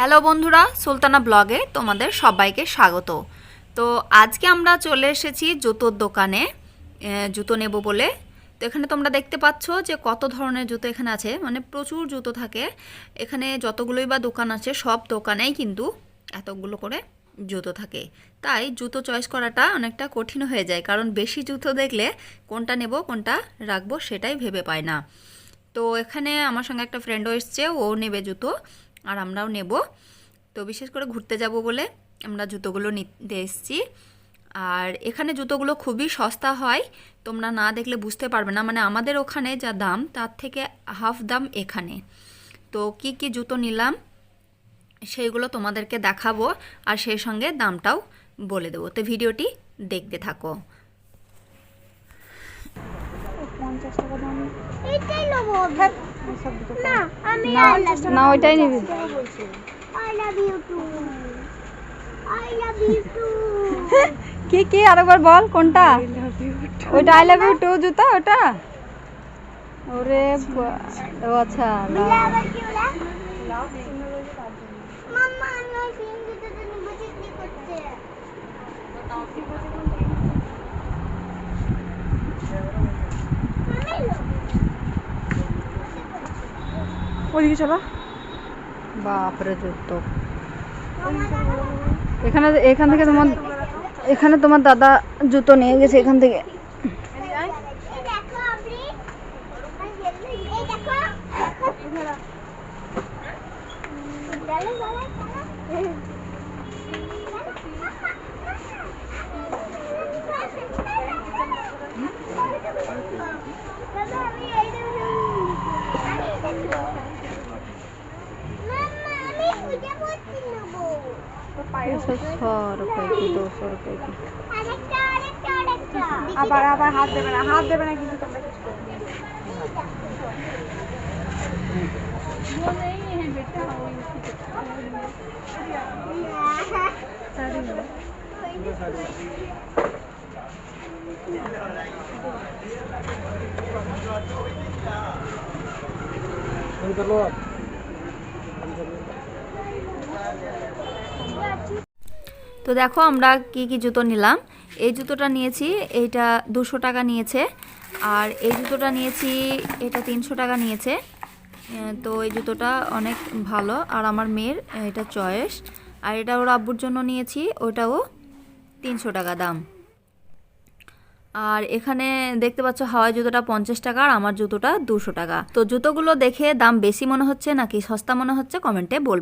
Hello বন্ধুরা, সুলতানা ব্লগে তোমাদের সবাইকে স্বাগত। তো আজকে আমরা চলে এসেছি জুতোর দোকানে জুতো নেব বলে। তো এখানে তোমরা দেখতে পাচ্ছ যে কত ধরনের জুতো এখানে আছে মানে প্রচুর জুতো থাকে। এখানে যতগুলোই বা দোকান আছে, সব দোকানেই কিন্তু এতগুলো করে জুতো থাকে। তাই জুতো চয়েস করাটা অনেকটা কঠিন হয়ে যায়, কারণ বেশি জুতো দেখলে কোনটা নেব, কোনটা রাখব সেটাই ভেবে পায় না। তো এখানে আমার সঙ্গে একটা ফ্রেন্ডও এসছে, ও নেবে জুতো। আর আমরাও নেব। তো বিশেষ করে ঘুরতে যাব বলে আমরা জুতোগুলো নিতে এসেছি। আর এখানে জুতোগুলো খুবই সস্তা হয়, তোমরা না দেখলে বুঝতে পারবে না। মানে আমাদের ওখানে যা দাম, তার থেকে হাফ দাম এখানে। তো কি কি জুতো নিলাম, সেইগুলো তোমাদেরকে দেখাবো আর সেই সঙ্গে দামটাও বলে দেবো। তো ভিডিওটি দেখতে থাকো। পঞ্চাশ টাকা দাম। না আমি না ওইটাই নিবি। I love you too I love you too কি কি আরেকবার বল কোনটা? ওইটা আই লাভ ইউ টু জুতা ওটা? ওরে ও আচ্ছা মাম্মা আমি ওই ফিল্ম দিতে তো নিবো কি করছে ওইদিকে চলো। বাপরে জুতো এখানে এখান থেকে তোমার এখানে তোমার দাদা জুতো নিয়ে গেছে এখান থেকে। এই দেখো। सौ रुपए की दो सौ रुपए की। आबार आबार हाथ दे बना हाथ दे बना किसी कमरे कर लो आप। তো দেখো আমরা কি কি জুতো নিলাম। এই জুতোটা নিয়েছি, এইটা দুশো টাকা নিয়েছে। আর এই জুতোটা নিয়েছি, এটা তিনশো টাকা নিয়েছে। তো এই জুতোটা অনেক ভালো। আর আমার মেয়ের, এটা চয়েস। আর এটা ওর আব্বুর জন্য নিয়েছি, ওটাও তিনশো টাকা দাম। আর এখানে দেখতে পাচ্ছ হাওয়াই জুতোটা পঞ্চাশ টাকা, আর আমার জুতোটা দুশো টাকা। তো জুতোগুলো দেখে দাম বেশি মনে হচ্ছে নাকি সস্তা মনে হচ্ছে কমেন্টে বলবে।